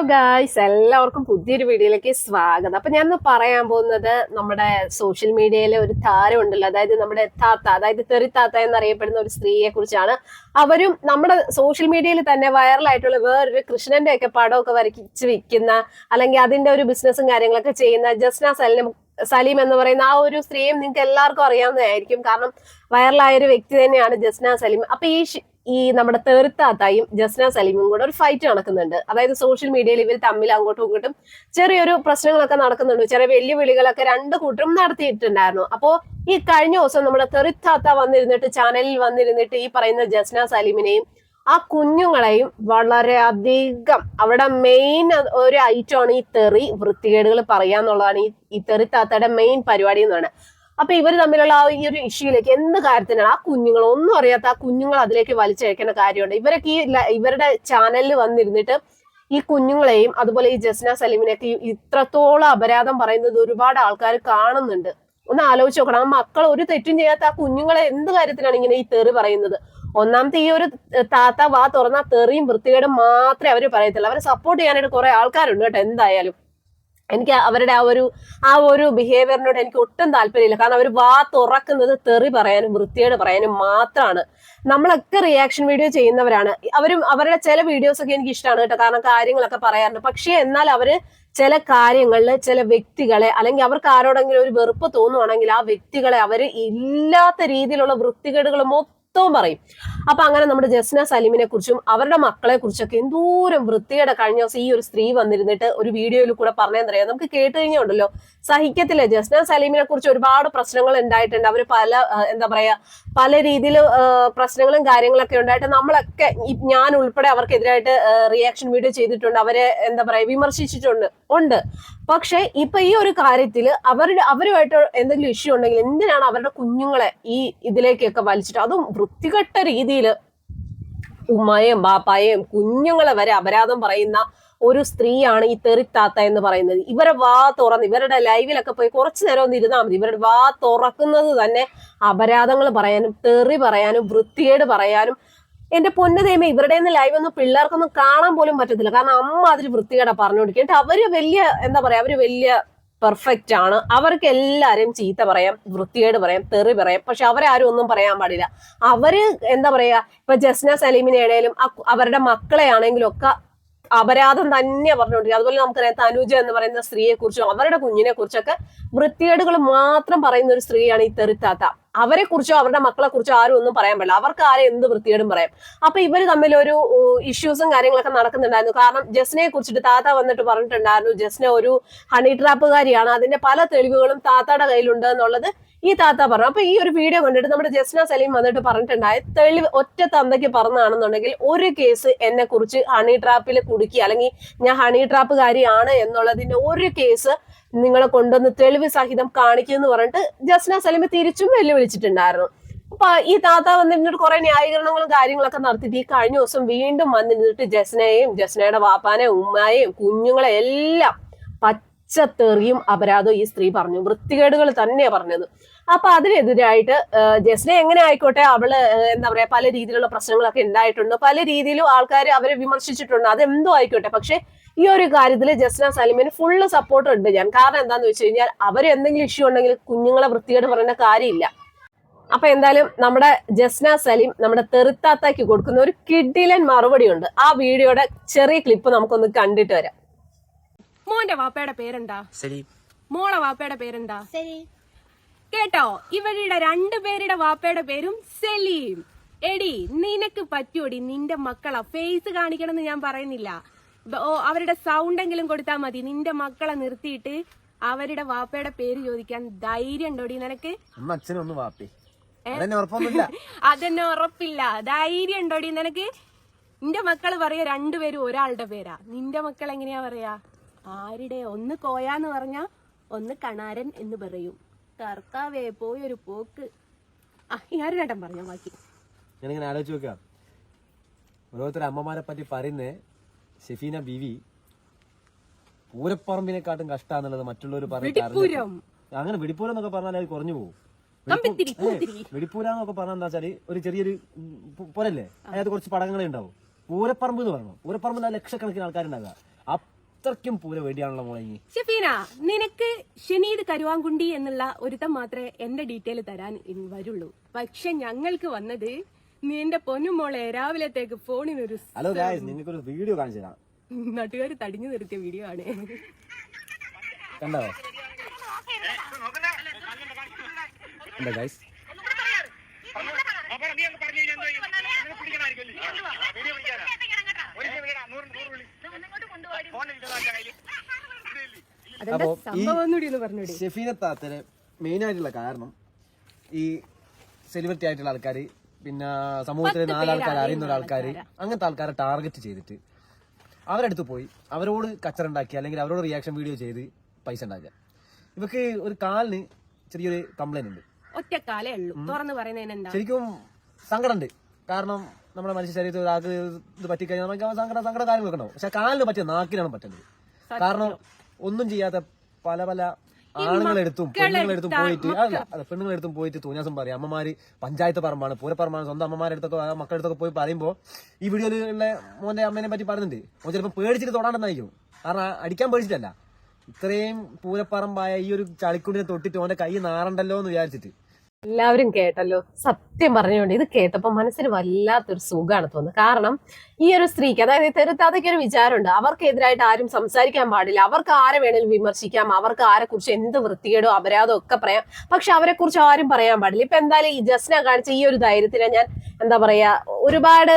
Hello guys എല്ലാവർക്കും പുതിയൊരു വീഡിയോയിലേക്ക് സ്വാഗതം. അപ്പൊ ഞാൻ പറയാൻ പോകുന്നത് നമ്മുടെ സോഷ്യൽ മീഡിയയിലെ ഒരു താരം ഉണ്ടല്ലോ അതായത് നമ്മുടെ താത്ത അതായത് തെറി താത്ത എന്നറിയപ്പെടുന്ന ഒരു സ്ത്രീയെ കുറിച്ചാണ് അവരും നമ്മുടെ സോഷ്യൽ മീഡിയയിൽ തന്നെ വൈറലായിട്ടുള്ള വേറൊരു കൃഷ്ണന്റെ ഒക്കെ പടമൊക്കെ വരച്ച് വിൽക്കുന്ന അല്ലെങ്കിൽ അതിന്റെ ഒരു ബിസിനസ്സും കാര്യങ്ങളൊക്കെ ചെയ്യുന്ന ജസ്ന സലിം സലീം എന്ന് പറയുന്ന ആ ഒരു സ്ത്രീയും നിങ്ങൾക്ക് എല്ലാവർക്കും അറിയാവുന്നതായിരിക്കും. കാരണം വൈറലായ ഒരു വ്യക്തി തന്നെയാണ് ജസ്ന സലീം. അപ്പൊ ഈ ഈ നമ്മുടെ തേർത്താത്തായും ജസ്ന സലീമും കൂടെ ഒരു ഫൈറ്റ് നടക്കുന്നുണ്ട്. അതായത് സോഷ്യൽ മീഡിയയിൽ ഇവർ തമ്മിൽ അങ്ങോട്ടും ഇങ്ങോട്ടും ചെറിയൊരു പ്രശ്നങ്ങളൊക്കെ നടക്കുന്നുണ്ട്. ചെറിയ വെല്ലുവിളികളൊക്കെ രണ്ട് കൂട്ടരും നടത്തിയിട്ടുണ്ടായിരുന്നു. അപ്പോ ഈ കഴിഞ്ഞ ദിവസം നമ്മുടെ തെറിത്താത്ത വന്നിരുന്നിട്ട് ചാനലിൽ വന്നിരുന്നിട്ട് ഈ പറയുന്ന ജസ്ന സലീമിനെയും ആ കുഞ്ഞുങ്ങളെയും വളരെ അധികം അവിടെ മെയിൻ ഒരു ഐറ്റമാണ് ഈ തെറി വൃത്തികേടുകൾ പറയാന്നുള്ളതാണ് ഈ ഈ തെറിത്താത്തയുടെ മെയിൻ പരിപാടി എന്ന് പറയുന്നത്. അപ്പൊ ഇവർ തമ്മിലുള്ള ആ ഈ ഒരു ഇഷ്യൂയിലേക്ക് എന്ത് കാര്യത്തിനാണ്? ആ കുഞ്ഞുങ്ങൾ ഒന്നും അറിയാത്ത ആ കുഞ്ഞുങ്ങൾ അതിലേക്ക് വലിച്ചയക്കുന്ന കാര്യമുണ്ട്. ഇവരൊക്കെ ഈ ഇവരുടെ ചാനലിൽ വന്നിരുന്നിട്ട് ഈ കുഞ്ഞുങ്ങളെയും അതുപോലെ ഈ ജസ്ന സലീമിനെയൊക്കെ ഇത്രത്തോളം അപരാധം പറയുന്നത് ഒരുപാട് ആൾക്കാർ കാണുന്നുണ്ട്. ഒന്ന് ആലോചിച്ച് നോക്കണം. ആ മക്കൾ ഒരു തെറ്റും ചെയ്യാത്ത ആ കുഞ്ഞുങ്ങളെ എന്ത് കാര്യത്തിനാണ് ഇങ്ങനെ ഈ തെറി പറയുന്നത്? ഒന്നാമത്തെ ഈ ഒരു താത്ത വാ തുറന്ന തെറിയും വൃത്തികേടും മാത്രമേ അവർ പറയത്തുള്ളൂ. അവരെ സപ്പോർട്ട് ചെയ്യാനായിട്ട് കുറെ ആൾക്കാരുണ്ട് കേട്ടോ എന്തായാലും. എനിക്ക് അവരുടെ ആ ഒരു ആ ഒരു ബിഹേവിയറിനോട് എനിക്ക് ഒട്ടും താല്പര്യമില്ല. കാരണം അവർ വാ തുറക്കുന്നത് തെറി പറയാനും വൃത്തിയേട് പറയാനും മാത്രമാണ് നമ്മളൊക്കെ റിയാക്ഷൻ വീഡിയോ ചെയ്യുന്നവരാണ്. അവരും അവരുടെ ചില വീഡിയോസ് ഒക്കെ എനിക്ക് ഇഷ്ടമാണ് കേട്ടോ. കാരണം കാര്യങ്ങളൊക്കെ പറയാറുണ്ട്. പക്ഷേ എന്നാൽ അവർ ചില കാര്യങ്ങളിൽ ചില വ്യക്തികളെ അല്ലെങ്കിൽ അവർക്ക് ആരോടെങ്കിലും ഒരു വെറുപ്പ് തോന്നുവാണെങ്കിൽ ആ വ്യക്തികളെ അവർ ഇല്ലാത്ത രീതിയിലുള്ള വൃത്തികേടുകൾ മൊത്തവും പറയും. അപ്പൊ അങ്ങനെ നമ്മുടെ ജസ്ന സലീമിനെ കുറിച്ചും അവരുടെ മക്കളെ കുറിച്ചൊക്കെ എന്തോരം വൃത്തിയുടെ കഴിഞ്ഞ ദിവസം ഈ ഒരു സ്ത്രീ വന്നിരുന്നിട്ട് ഒരു വീഡിയോയിൽ കൂടെ പറഞ്ഞെന്നറിയാം നമുക്ക് കേട്ട് കഴിഞ്ഞുണ്ടല്ലോ. സഹിക്കത്തില്ല. ജസ്ന സലീമിനെ കുറിച്ച് ഒരുപാട് പ്രശ്നങ്ങൾ ഉണ്ടായിട്ടുണ്ട്. അവർ പല എന്താ പറയാ പല രീതിയിൽ പ്രശ്നങ്ങളും കാര്യങ്ങളൊക്കെ ഉണ്ടായിട്ട് നമ്മളൊക്കെ ഞാൻ ഉൾപ്പെടെ അവർക്കെതിരായിട്ട് റിയാക്ഷൻ വീഡിയോ ചെയ്തിട്ടുണ്ട്. അവരെ എന്താ പറയാ വിമർശിച്ചിട്ടുണ്ട്. ഉണ്ട്. പക്ഷെ ഇപ്പൊ ഈ ഒരു കാര്യത്തിൽ അവരുടെ അവരുമായിട്ട് എന്തെങ്കിലും ഇഷ്യൂ ഉണ്ടെങ്കിൽ എന്തിനാണ് അവരുടെ കുഞ്ഞുങ്ങളെ ഈ ഇതിലേക്കൊക്കെ വലിച്ചിട്ട്? അതും വൃത്തികെട്ട രീതിയിൽ ഉമ്മയും ബാപ്പായെയും കുഞ്ഞുങ്ങളെ വരെ അപരാധം പറയുന്ന ഒരു സ്ത്രീയാണ് ഈ തെറിത്താത്ത എന്ന് പറയുന്നത്. ഇവരെ വാ തുറന്ന് ഇവരുടെ ലൈവിലൊക്കെ പോയി കുറച്ചു നേരം ഒന്ന് ഇരുന്നാൽ മതി. ഇവരുടെ വാ തുറക്കുന്നത് തന്നെ അപരാധങ്ങൾ പറയാനും തെറി പറയാനും വൃത്തികേട് പറയാനും. എന്റെ പൊന്നതേമ ഇവരുടെ ലൈവ് ഒന്നും പിള്ളേർക്കൊന്നും കാണാൻ പോലും പറ്റത്തില്ല. കാരണം അമ്മ അതിൽ വൃത്തികേടാ പറഞ്ഞുകൊടുക്കുക എന്നിട്ട് അവർ വലിയ എന്താ പറയാ അവർ വലിയ പെർഫെക്റ്റ് ആണ്. അവർക്ക് എല്ലാവരും ചീത്ത പറയാം വൃത്തികേട് പറയാം തെറി പറയാം. പക്ഷെ അവരെ ആരും ഒന്നും പറയാൻ പാടില്ല. അവർ എന്താ പറയാ ഇപ്പൊ ജസ്ന സലീമിനെ ആണേലും അവരുടെ മക്കളെ ആണെങ്കിലും ഒക്കെ അപരാധം തന്നെ പറഞ്ഞുകൊണ്ടിരിക്കുക അതുപോലെ നമുക്കറിയാം തനുജ എന്ന് പറയുന്ന സ്ത്രീയെ കുറിച്ചും അവരുടെ കുഞ്ഞിനെ കുറിച്ചൊക്കെ വൃത്തികേടുകൾ മാത്രം പറയുന്ന ഒരു സ്ത്രീയാണ് ഈ തെറിത്താത്ത അവരെ കുറിച്ചോ അവരുടെ മക്കളെ കുറിച്ചോ ആരും ഒന്നും പറയാൻ പറ്റില്ല അവർക്ക് ആരെ എന്ത് വൃത്തികേടും പറയാം. അപ്പൊ ഇവർ തമ്മിൽ ഒരു ഇഷ്യൂസും കാര്യങ്ങളൊക്കെ നടക്കുന്നുണ്ടായിരുന്നു. കാരണം ജസ്നയെ കുറിച്ചിട്ട് താത്ത വന്നിട്ട് പറഞ്ഞിട്ടുണ്ടായിരുന്നു ജസ്ന ഒരു ഹണി ട്രാപ്പുകാരിയാണ് അതിന്റെ പല തെളിവുകളും താത്തയുടെ കയ്യിലുണ്ട് എന്നുള്ളത് ഈ താത്ത പറഞ്ഞു. അപ്പൊ ഈ ഒരു വീഡിയോ കണ്ടിട്ട് നമ്മുടെ ജസ്ന സലീം വന്നിട്ട് പറഞ്ഞിട്ടുണ്ടായ തെളിവ് ഒറ്റ തന്തയ്ക്ക് പറഞ്ഞാണെന്നുണ്ടെങ്കിൽ ഒരു കേസ് എന്നെ കുറിച്ച് ഹണി ട്രാപ്പിൽ കുടുക്കി അല്ലെങ്കിൽ ഞാൻ ഹണി ട്രാപ്പുകാരിയാണ് എന്നുള്ളതിന്റെ ഒരു കേസ് നിങ്ങളെ കൊണ്ടുവന്ന് തെളിവ് സഹിതം കാണിക്കുമെന്ന് പറഞ്ഞിട്ട് ജസ്ന സലിമ തിരിച്ചും വെല്ലുവിളിച്ചിട്ടുണ്ടായിരുന്നു. അപ്പൊ ഈ താത്ത വന്നിരുന്നിട്ട് കുറെ ന്യായീകരണങ്ങളും കാര്യങ്ങളൊക്കെ നടത്തിയിട്ട് ഈ കഴിഞ്ഞ ദിവസം വീണ്ടും വന്നിരുന്നിട്ട് ജസ്നയെയും ജസ്നയുടെ വാപ്പാനെയും ഉമ്മായെയും കുഞ്ഞുങ്ങളെ എല്ലാം പച്ചത്തെറിയും അപരാധവും ഈ സ്ത്രീ പറഞ്ഞു. വൃത്തികേടുകൾ തന്നെയാ പറഞ്ഞത്. അപ്പൊ അതിനെതിരായിട്ട് ജസ്ന എങ്ങനെ ആയിക്കോട്ടെ അവൾ എന്താ പറയാ പല രീതിയിലുള്ള പ്രശ്നങ്ങളൊക്കെ ഉണ്ടായിട്ടുണ്ട്. പല രീതിയിലും ആൾക്കാർ അവരെ വിമർശിച്ചിട്ടുണ്ട്. അതെന്തോ ആയിക്കോട്ടെ. പക്ഷെ ഈ ഒരു കാര്യത്തിൽ ജസ്ന സലിമിന് ഫുള്ള് സപ്പോർട്ട് ഉണ്ട് ഞാൻ. കാരണം എന്താന്ന് വെച്ച് കഴിഞ്ഞാൽ അവർ എന്തെങ്കിലും ഇഷ്യൂ ഉണ്ടെങ്കിൽ കുഞ്ഞുങ്ങളെ വൃത്തികേട് പറയുന്ന കാര്യമില്ല. അപ്പൊ എന്തായാലും നമ്മുടെ ജസ്ന സലിം നമ്മുടെ തെറുത്താത്താക്കി കൊടുക്കുന്ന ഒരു കിഡിലൻ മറുപടി ഉണ്ട്. ആ വീഡിയോയുടെ ചെറിയ ക്ലിപ്പ് നമുക്കൊന്ന് കണ്ടിട്ട് വരാം. മോന്റെ വാപ്പയുടെ പേരെന്താ? സലീം. മോളെ വാപ്പയുടെ പേരെന്താ? കേട്ടോ ഇവരുടെ രണ്ടുപേരുടെ വാപ്പയുടെ പേരും സലീം. എടി നിനക്ക് പറ്റൂടി നിന്റെ മക്കളെ ഫേസ് കാണിക്കണമെന്ന് ഞാൻ പറയുന്നില്ല. അവരുടെ സൗണ്ട് എങ്കിലും കൊടുത്താൽ മതി. നിന്റെ മക്കളെ നിർത്തിയിട്ട് അവരുടെ വാപ്പയുടെ പേര് ചോദിക്കാൻ ധൈര്യം ഉണ്ടോടി നിനക്ക്? അമ്മ അച്ഛനൊന്ന് വാപ്പി. അതെന്നെ ഉറപ്പില്ല. ധൈര്യം ഉണ്ടോടി നിനക്ക്? നിന്റെ മക്കൾ പറയാ രണ്ടുപേരും ഒരാളുടെ പേരാ. നിന്റെ മക്കൾ എങ്ങനെയാ പറയാ? ആരുടെ? ഒന്ന് കോയാന്ന് പറഞ്ഞ ഒന്ന് കണാരൻ എന്ന് പറയും. കർത്താവേ പോയൊരു പോക്ക്. ആ ഏട്ടൻ പറഞ്ഞ ബാക്കി? ഞാനിങ്ങനെ ആലോചിച്ച് നോക്കാം ഓരോരുത്തർ അമ്മമാരെ പറ്റി പറയുന്നേ ഷെഫീന ബിവി പൂരപ്പറമ്പിനെക്കാട്ടും കഷ്ടാന്നുള്ളത് മറ്റുള്ളവർ വെടിപ്പൂരം. അങ്ങനെ വെടിപ്പൂരം എന്നൊക്കെ പറഞ്ഞാൽ അത് കുറഞ്ഞു പോകും. വെടിപ്പൂര എന്നൊക്കെ പറഞ്ഞാൽ എന്താ വെച്ചാൽ ഒരു ചെറിയൊരു പോരല്ലേ? അതിനകത്ത് കുറച്ച് പടങ്ങളെ ഉണ്ടാവും. പൂരപ്പറമ്പ് എന്ന് പറയണം. പൂരപ്പറമ്പിൽ ആ ലക്ഷക്കണക്കിന് ആൾക്കാരുണ്ടാകുക അത്രയ്ക്കും പൂര വേണ്ടിയാണല്ലോ മോളെ ഷെഫീന നിനക്ക് ഷെനീദ് കരുവാങ്കുണ്ടി എന്നുള്ള ഒരുത്തം മാത്രമേ എന്റെ ഡീറ്റെയിൽ തരാൻ വരുള്ളൂ. പക്ഷെ ഞങ്ങൾക്ക് വന്നത് നിന്റെ പൊന്നുമോളെ രാവിലത്തേക്ക് ഫോണിനൊരു ഹലോ ഗായ്സ് നിങ്ങൾക്ക് ഒരു വീഡിയോ കാണിച്ചു തരാം. നാട്ടുകാർ തടിഞ്ഞു നിർത്തിയ വീഡിയോ ആണ്. കണ്ടോ? എന്താ ഗായ്സ് അപ്പോ ഈ ഷെഫീന താത്തന് മെയിൻ ആയിട്ടുള്ള കാരണം ഈ സെലിബ്രിറ്റി ആയിട്ടുള്ള ആൾക്കാർ പിന്നെ സമൂഹത്തിലെ നാലാൾക്കാർ അറിയുന്ന ഒരാൾക്കാർ അങ്ങനത്തെ ആൾക്കാരെ ടാർഗറ്റ് ചെയ്തിട്ട് അവരടുത്ത് പോയി അവരോട് കച്ചറുണ്ടാക്കി അല്ലെങ്കിൽ അവരോട് റിയാക്ഷൻ വീഡിയോ ചെയ്ത് പൈസ ഉണ്ടാക്കുക. ഇവക്ക് ഒരു കാലിന് ചെറിയൊരു കംപ്ലൈന്റ് ഉണ്ട്. ഒറ്റക്കാലേ ഉള്ളൂ. തുറന്നു പറയുന്നതിന് എന്താ? ശരിക്കും സങ്കടമുണ്ട്. കാരണം നമ്മുടെ മനുഷ്യ ശരീരത്തിൽ ഒരാൾക്ക് ഇത് പറ്റിക്കഴിഞ്ഞാൽ നമുക്ക് സങ്കട സങ്കട കാര്യങ്ങളൊക്കെ ഉണ്ടാവും. പക്ഷെ കാലിന് പറ്റിയ നാക്കിനാണ് പറ്റുന്നത് കാരണം ഒന്നും ചെയ്യാത്ത പല പല ആണുങ്ങളെടുത്തും പെണ്ണുങ്ങളെടുത്തും പോയിട്ട് അല്ല അതെ പെണ്ണുങ്ങളെടുത്തും പോയിട്ട് തൂഞ്ഞാസം പറയും. അമ്മമാര് പഞ്ചായത്ത് പറമ്പാണ് പൂരപ്പറമ്പാണ് സ്വന്തം അമ്മമാരെടുത്തൊക്കെ അടുത്തൊക്കെ ആ മക്കളുടെ അടുത്തൊക്കെ പോയി പറയുമ്പോൾ ഈ വീഡിയോയിലുള്ള മോന്റെ അമ്മേനെ പറ്റി പറയുന്നുണ്ട്. മോൻ ചിലപ്പോൾ പേടിച്ചിട്ട് തൊടാണ്ടെന്നായിരിക്കും. കാരണം അടിക്കാൻ പേടിച്ചിട്ടല്ല. ഇത്രയും പൂരപ്പറമ്പായ ഈ ഒരു ചളിക്കുണ്ടിനെ തൊട്ടിട്ട് ഓന്റെ കൈ നാറണ്ടല്ലോ എന്ന് വിചാരിച്ചിട്ട്. എല്ലാവരും കേട്ടല്ലോ. സത്യം പറഞ്ഞുകൊണ്ട് ഇത് കേട്ടപ്പോൾ മനസ്സിന് വല്ലാത്തൊരു സുഖമാണ് തോന്നുന്നത്. കാരണം ഈ ഒരു സ്ത്രീക്ക് അതായത് തെരുത്താതയ്ക്ക് ഒരു വിചാരമുണ്ട്. അവർക്കെതിരായിട്ട് ആരും സംസാരിക്കാൻ പാടില്ല. അവർക്ക് ആരെ വേണേലും വിമർശിക്കാം. അവർക്ക് ആരെ കുറിച്ച് എന്ത് വൃത്തികേടോ അപരാധോ ഒക്കെ പറയാം. പക്ഷെ അവരെ കുറിച്ച് ആരും പറയാൻ പാടില്ല. ഇപ്പൊ എന്തായാലും ഈ ജസ്ന കാണിച്ച ഈ ഒരു ധൈര്യത്തിനെ ഞാൻ എന്താ പറയാ ഒരുപാട്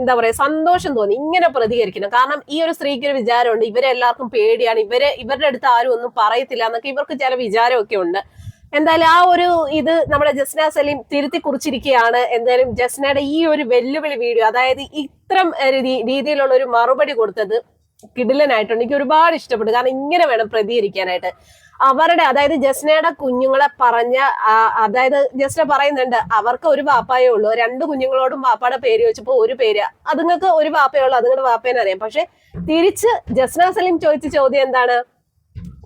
എന്താ പറയാ സന്തോഷം തോന്നി. ഇങ്ങനെ പ്രതികരിക്കണം. കാരണം ഈ ഒരു സ്ത്രീക്ക് ഒരു വിചാരമുണ്ട്. ഇവരെ എല്ലാവർക്കും പേടിയാണ്. ഇവരെ ഇവരുടെ അടുത്ത് ആരും ഒന്നും പറയത്തില്ല എന്നൊക്കെ ഇവർക്ക് ചില വിചാരമൊക്കെ ഉണ്ട്. എന്തായാലും ആ ഒരു ഇത് നമ്മുടെ ജസ്ന സലീം തിരുത്തി കുറിച്ചിരിക്കുകയാണ്. എന്തായാലും ജസ്നയുടെ ഈ ഒരു വെല്ലുവിളി വീഡിയോ അതായത് ഇത്തരം രീതിയിലുള്ള ഒരു മറുപടി കൊടുത്തത് കിടിലനായിട്ടുണ്ട്. എനിക്ക് ഒരുപാട് ഇഷ്ടപ്പെട്ടു. കാരണം ഇങ്ങനെ വേണം പ്രതികരിക്കാനായിട്ട്. അവരുടെ അതായത് ജസ്നയുടെ കുഞ്ഞുങ്ങളെ പറഞ്ഞ അതായത് ജസ്ന പറയുന്നുണ്ട് അവർക്ക് ഒരു വാപ്പായേ ഉള്ളൂ. രണ്ട് കുഞ്ഞുങ്ങളോടും വാപ്പയുടെ പേര് ചോദിച്ചപ്പോ ഒരു പേര്. അതുങ്ങൾക്ക് ഒരു വാപ്പയേ ഉള്ളൂ അതുങ്ങളുടെ വാപ്പേനെ അറിയാം. പക്ഷെ തിരിച്ച് ജസ്ന സലീം ചോദിച്ച ചോദ്യം എന്താണ്?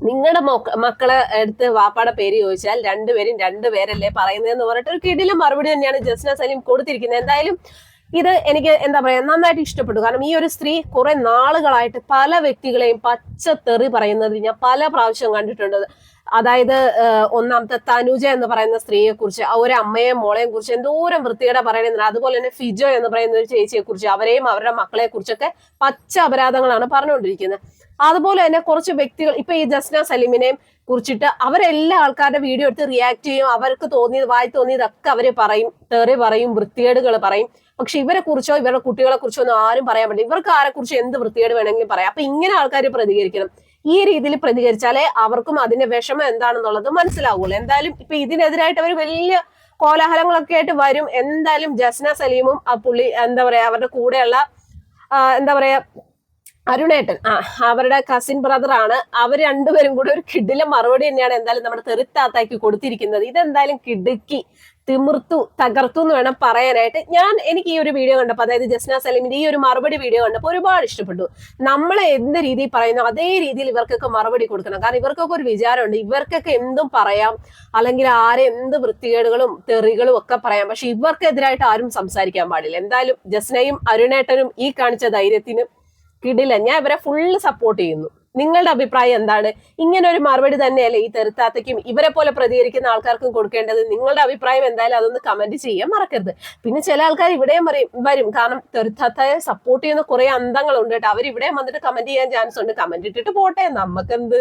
നിങ്ങളുടെ മക്കളെ എടുത്ത് വാപ്പാടെ പേര് ചോദിച്ചാൽ രണ്ടുപേരും രണ്ടുപേരല്ലേ പറയുന്നതെന്ന് പറഞ്ഞിട്ട് ഒരു കിടില മറുപടി തന്നെയാണ് ജസ്ന സലീം കൊടുത്തിരിക്കുന്നത്. എന്തായാലും ഇത് എനിക്ക് എന്താ പറയാ നന്നായിട്ട് ഇഷ്ടപ്പെട്ടു. കാരണം ഈ ഒരു സ്ത്രീ കുറെ നാളുകളായിട്ട് പല വ്യക്തികളെയും പച്ച തെറി പറയുന്നത് ഞാൻ പല പ്രാവശ്യം കണ്ടിട്ടുണ്ട്. അതായത് ഒന്നാമത്തെ തനുജ എന്ന് പറയുന്ന സ്ത്രീയെ കുറിച്ച് ഒരു അമ്മയെയും മോളെയും കുറിച്ച് എന്തോരം വൃത്തികേട പറയുന്നുണ്ട് അതുപോലെ തന്നെ ഫിജോ എന്ന് പറയുന്ന ഒരു ചേച്ചിയെ കുറിച്ച് അവരെയും അവരുടെ മക്കളെ കുറിച്ചൊക്കെ പച്ച അപരാധങ്ങളാണ് പറഞ്ഞുകൊണ്ടിരിക്കുന്നത്. അതുപോലെ തന്നെ കുറച്ച് വ്യക്തികൾ ഇപ്പൊ ഈ ജസ്ന സലീമിനെയും കുറിച്ചിട്ട് അവരെല്ലാ ആൾക്കാരുടെ വീഡിയോ എടുത്ത് റിയാക്ട് ചെയ്യും അവർക്ക് തോന്നിയത് വായി തോന്നിയതൊക്കെ അവർ പറയും തെറി പറയും വൃത്തികേടുകൾ പറയും. പക്ഷെ ഇവരെ കുറിച്ചോ ഇവരുടെ കുട്ടികളെ കുറിച്ചോ ഒന്നും ആരും പറയാൻ പറ്റില്ല. ഇവർക്ക് ആരെ കുറിച്ച് എന്ത് വൃത്തികേട് വേണമെങ്കിലും പറയാം. അപ്പൊ ഇങ്ങനെ ആൾക്കാർ പ്രതികരിക്കണം. ഈ രീതിയിൽ പ്രതികരിച്ചാലേ അവർക്കും അതിന്റെ വിഷമം എന്താണെന്നുള്ളത് മനസ്സിലാവുള്ളൂ. എന്തായാലും ഇപ്പൊ ഇതിനെതിരായിട്ട് അവർ വലിയ കോലാഹലങ്ങളൊക്കെ ആയിട്ട് വരും. എന്തായാലും ജസ്ന സലീമും ആ പുള്ളി എന്താ പറയാ അവരുടെ കൂടെയുള്ള എന്താ പറയാ അരുണേട്ടൻ. ആ അവരുടെ കസിൻ ബ്രദർ ആണ്. അവർ രണ്ടുപേരും കൂടെ ഒരു കിഡിലെ മറുപടി തന്നെയാണ് എന്തായാലും നമ്മുടെ തെറിത്താത്താക്കി കൊടുത്തിരിക്കുന്നത്. ഇതെന്തായാലും കിടുക്കി തിമിർത്തു തകർത്തു എന്ന് വേണം പറയാനായിട്ട്. ഞാൻ എനിക്ക് ഈ ഒരു വീഡിയോ കണ്ടപ്പോൾ അതായത് ജസ്ന സലീമിന്റെ ഈ ഒരു മറുപടി വീഡിയോ കണ്ടപ്പോൾ ഒരുപാട് ഇഷ്ടപ്പെട്ടു. നമ്മൾ എന്ത് രീതിയിൽ പറയുന്നു അതേ രീതിയിൽ ഇവർക്കൊക്കെ മറുപടി കൊടുക്കണം. കാരണം ഇവർക്കൊക്കെ ഒരു വിചാരമുണ്ട്. ഇവർക്കൊക്കെ എന്തും പറയാം. അല്ലെങ്കിൽ ആരെ എന്ത് വൃത്തികേടുകളും തെറികളും ഒക്കെ പറയാം. പക്ഷെ ഇവർക്കെതിരായിട്ട് ആരും സംസാരിക്കാൻ പാടില്ല. എന്തായാലും ജസ്നയും അരുണേട്ടനും ഈ കാണിച്ച ധൈര്യത്തിന് കിടില ഞാൻ ഇവരെ ഫുള്ള് സപ്പോർട്ട് ചെയ്യുന്നു. നിങ്ങളുടെ അഭിപ്രായം എന്താണ്? ഇങ്ങനെ ഒരു മറുപടി തന്നെയല്ലേ ഈ തെരുത്താത്തയ്ക്കും ഇവരെ പോലെ പ്രതികരിക്കുന്ന ആൾക്കാർക്കും കൊടുക്കേണ്ടത്? നിങ്ങളുടെ അഭിപ്രായം എന്തായാലും അതൊന്ന് കമന്റ് ചെയ്യാൻ മറക്കരുത്. പിന്നെ ചില ആൾക്കാർ ഇവിടെയും വരും. കാരണം തെരുത്താത്തയെ സപ്പോർട്ട് ചെയ്യുന്ന കുറെ അന്തങ്ങളുണ്ട് കേട്ടോ. അവർ ഇവിടെയും വന്നിട്ട് കമന്റ് ചെയ്യാൻ ചാൻസ് ഉണ്ട്. കമന്റ് ഇട്ടിട്ട് പോട്ടെ. നമുക്കെന്ത്